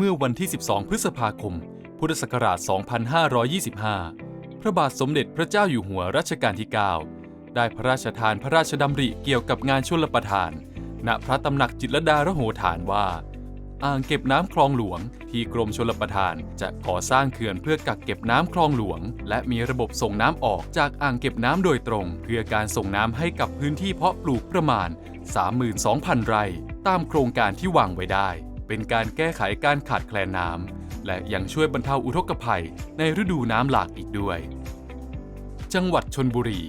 เมื่อวันที่ 12 พฤษภาคม พุทธศักราช 2525 พระบาทสมเด็จพระเจ้าอยู่หัวรัชกาลที่ 9 ได้พระราชทานพระราชดำริเกี่ยวกับงานชลประทาน ณพระตำหนักจิตรดาระโหฐานว่า อ่างเก็บน้ำคลองหลวง ที่กรมชลประทานจะก่อสร้างเขื่อนเพื่อกักเก็บน้ำคลองหลวง และมีระบบส่งน้ำออกจากอ่างเก็บน้ำโดยตรง เพื่อการส่งน้ำให้กับพื้นที่เพาะปลูกประมาณ 32,000 ไร่ ตามโครงการที่วางไว้ได้ เป็นการแก้ไขการขาดแคลนน้ำและยังช่วยบรรเทาอุทกภัยในฤดูน้ำหลากอีกด้วย จังหวัดชนบุรี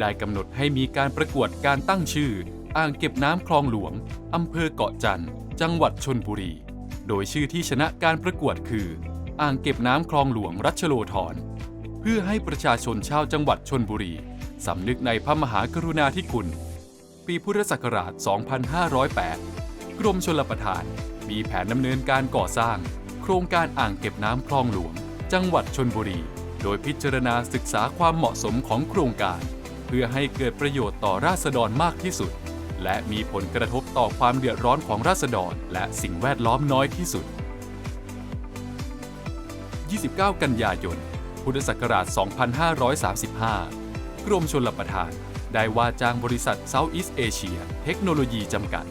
ได้กำหนดให้มีการประกวดการตั้งชื่อ อ่างเก็บน้ำคลองหลวงอำเภอเกาะจันทร์จังหวัดชนบุรี โดยชื่อที่ชนะการประกวดคือ อ่างเก็บน้ำคลองหลวงรัชโลธรเพื่อให้ประชาชนชาวจังหวัดชนบุรีสำนึกในพระมหากรุณาธิคุณ ปีพุทธศักราช 2508 กรมชลประทาน มีแผนดำเนินการก่อสร้าง โครงการอ่างเก็บน้ำคลองหลวง จังหวัดชนบุรี โดยพิจารณาศึกษาความเหมาะสมของโครงการ เพื่อให้เกิดประโยชน์ต่อราษฎรมากที่สุด และมีผลกระทบต่อความเดือดร้อนของราษฎร และสิ่งแวดล้อมน้อยที่สุด 29 กันยายน พุทธศักราช 2535 กรมชลประทาน ได้ว่าจ้างบริษัท Southeast Asia เทคโนโลยีจำกัด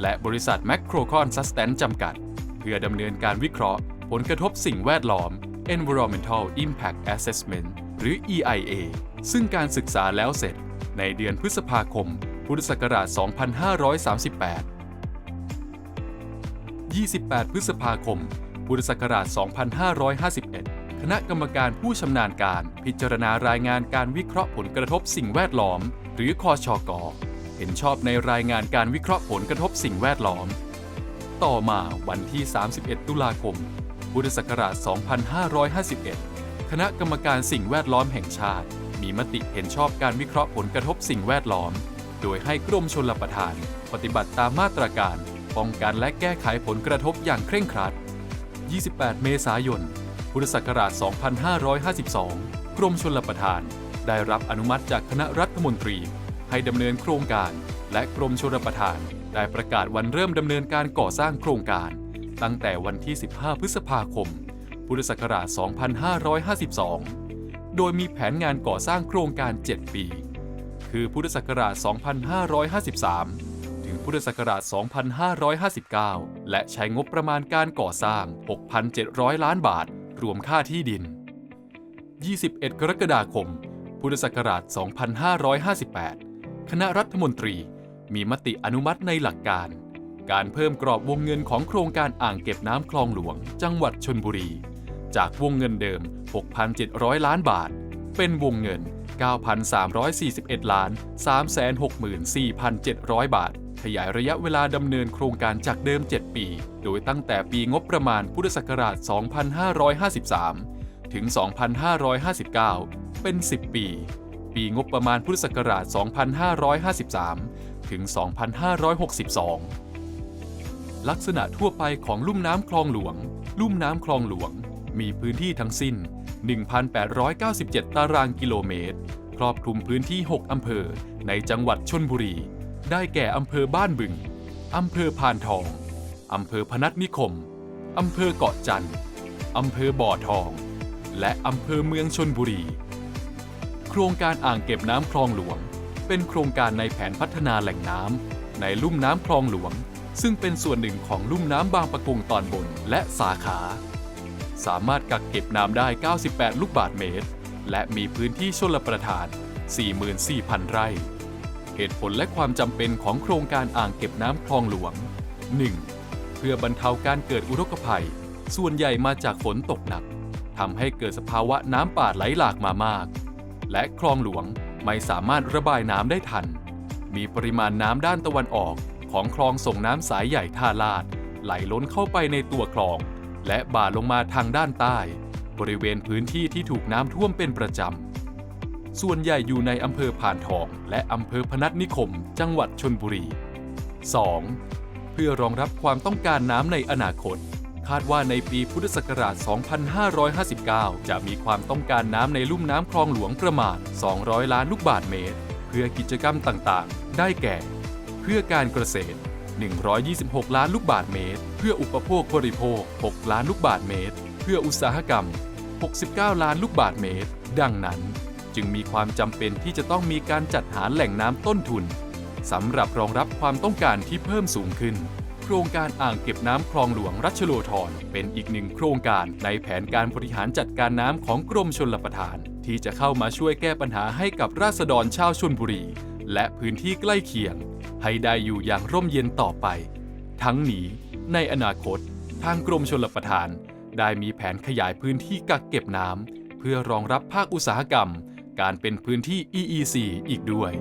และบริษัท Macrocon Sustain จำกัด เพื่อดำเนินการวิเคราะห์ ผลกระทบสิ่งแวดล้อม Environmental Impact Assessment หรือ EIA ซึ่งการศึกษาแล้วเสร็จในเดือนพฤษภาคม พุทธศักราช 2538 28 พฤษภาคม พุทธศักราช 2551 คณะกรรมการผู้ชำนาญการพิจารณารายงานการวิเคราะห์ผลกระทบสิ่งแวดล้อม หรือคอชกเห็นชอบในรายงานการวิเคราะห์ผลกระทบสิ่งแวดล้อม ต่อมาวันที่ 31 ตุลาคม พุทธศักราช 2551 คณะกรรมการสิ่งแวดล้อมแห่งชาติ มีมติเห็นชอบการวิเคราะห์ผลกระทบสิ่งแวดล้อม โดยให้กรมชลประทาน ปฏิบัติตามมาตรการ ป้องกันและแก้ไขผลกระทบอย่างเคร่งครัด 28 เมษายน พุทธศักราช 2552 กรมชลประทาน ได้รับอนุมัติจากคณะรัฐมนตรี ให้ดำเนินโครงการ และกรมชลประทาน ได้ประกาศวันเริ่มดำเนินการก่อสร้างโครงการ ตั้งแต่วันที่ 15 พฤษภาคม พุทธศักราช 2552 โดยมีแผนงานก่อสร้างโครงการ 7 ปี คือพุทธศักราช 2553 ถึงพุทธศักราช 2559 และใช้งบประมาณการก่อสร้าง 6,700 ล้านบาท รวมค่าที่ดิน 21 กรกฎาคมพุทธศักราช 2558 คณะรัฐมนตรี มีมติอนุมัติในหลักการ การเพิ่มกรอบวงเงินของโครงการอ่างเก็บน้ำคลองหลวง จังหวัดชนบุรี จากวงเงินเดิม 6,700 ล้านบาท เป็นวงเงิน 9,341 ล้าน 364,700 บาท ขยายระยะเวลาดำเนินโครงการจากเดิม 7 ปี โดยตั้งแต่ปีงบประมาณพุทธศักราช 2553 ถึง 2559 เป็น 10 ปี ปีงบประมาณพุทธศักราช 2553 ถึง 2562 ลักษณะทั่วไปของลุ่มน้ำคลองหลวง ลุ่มน้ำคลองหลวง มีพื้นที่ทั้งสิ้น 1,897 ตารางกิโลเมตร ครอบคลุมพื้นที่ 6 อำเภอ ในจังหวัดชนบุรี ได้แก่อำเภอบ้านบึง อำเภอพานทอง อำเภอพนัสนิคม อำเภอเกาะจันทร์อำเภอบ่อทอง และอำเภอเมืองชนบุรี โครงการอ่างเก็บน้ำคลองหลวง เป็นโครงการในแผนพัฒนาแหล่งน้ำในลุ่มน้ำคลองหลวง ซึ่งเป็นส่วนหนึ่งของลุ่มน้ำบางปะกงตอนบนและสาขา สามารถกักเก็บน้ำได้ 98 ลูกบาศก์เมตร และมีพื้นที่ชลประทาน 44,000 ไร่ เหตุผลและความจำเป็นของโครงการอ่างเก็บน้ำคลองหลวง 1. เพื่อบรรเทาการเกิดอุทกภัย ส่วนใหญ่มาจากฝนตกหนักทำให้เกิดสภาวะน้ำป่าไหลหลากมามาก และคลองหลวงไม่สามารถระบายน้ำได้ทัน มีปริมาณน้ำด้านตะวันออกของคลองส่งน้ำสายใหญ่ท่าลาด ไหลล้นเข้าไปในตัวคลอง และบ่าลงมาทางด้านใต้ บริเวณพื้นที่ที่ถูกน้ำท่วมเป็นประจำ ส่วนใหญ่อยู่ในอำเภอผ่านทองและอำเภอพนัสนิคม จังหวัดชนบุรี 2. เพื่อรองรับความต้องการน้ำในอนาคตาดว่าในปีพุทธศักราช 2559 จะมีความต้องการน้ำในลุ่มน้ำคลองหลวงประมาณ 200 ล้านลูกบาศก์เมตร เพื่อกิจกรรมต่างๆ ได้แก่ เพื่อการเกษตร 126 ล้านลูกบาทเมตร เพื่ออุปโภคบริโภค 6 ล้านลูกบาทเมตร เพื่ออุตสาหกรรม 69 ล้านลูกบาทเมตร ดังนั้น จึงมีความจำเป็นที่จะต้องมีการจัดหาแหล่งน้ำต้นทุนสำหรับรองรับความต้องการที่เพิ่มสูงขึ้น โครงการอ่างเก็บน้ำคลองหลวงรัชโลธรเป็นอีกหนึ่งโครงการในแผนการบริหารจัดการน้ำของกรมชลประทาน ที่จะเข้ามาช่วยแก้ปัญหาให้กับราษฎรชาวชนบุรี และพื้นที่ใกล้เคียง ให้ได้อยู่อย่างร่มเย็นต่อไป ทั้งนี้ในอนาคต ทางกรมชลประทาน ได้มีแผนขยายพื้นที่กักเก็บน้ำเพื่อรองรับภาคอุตสาหกรรม การเป็นพื้นที่ EEC อีกด้วย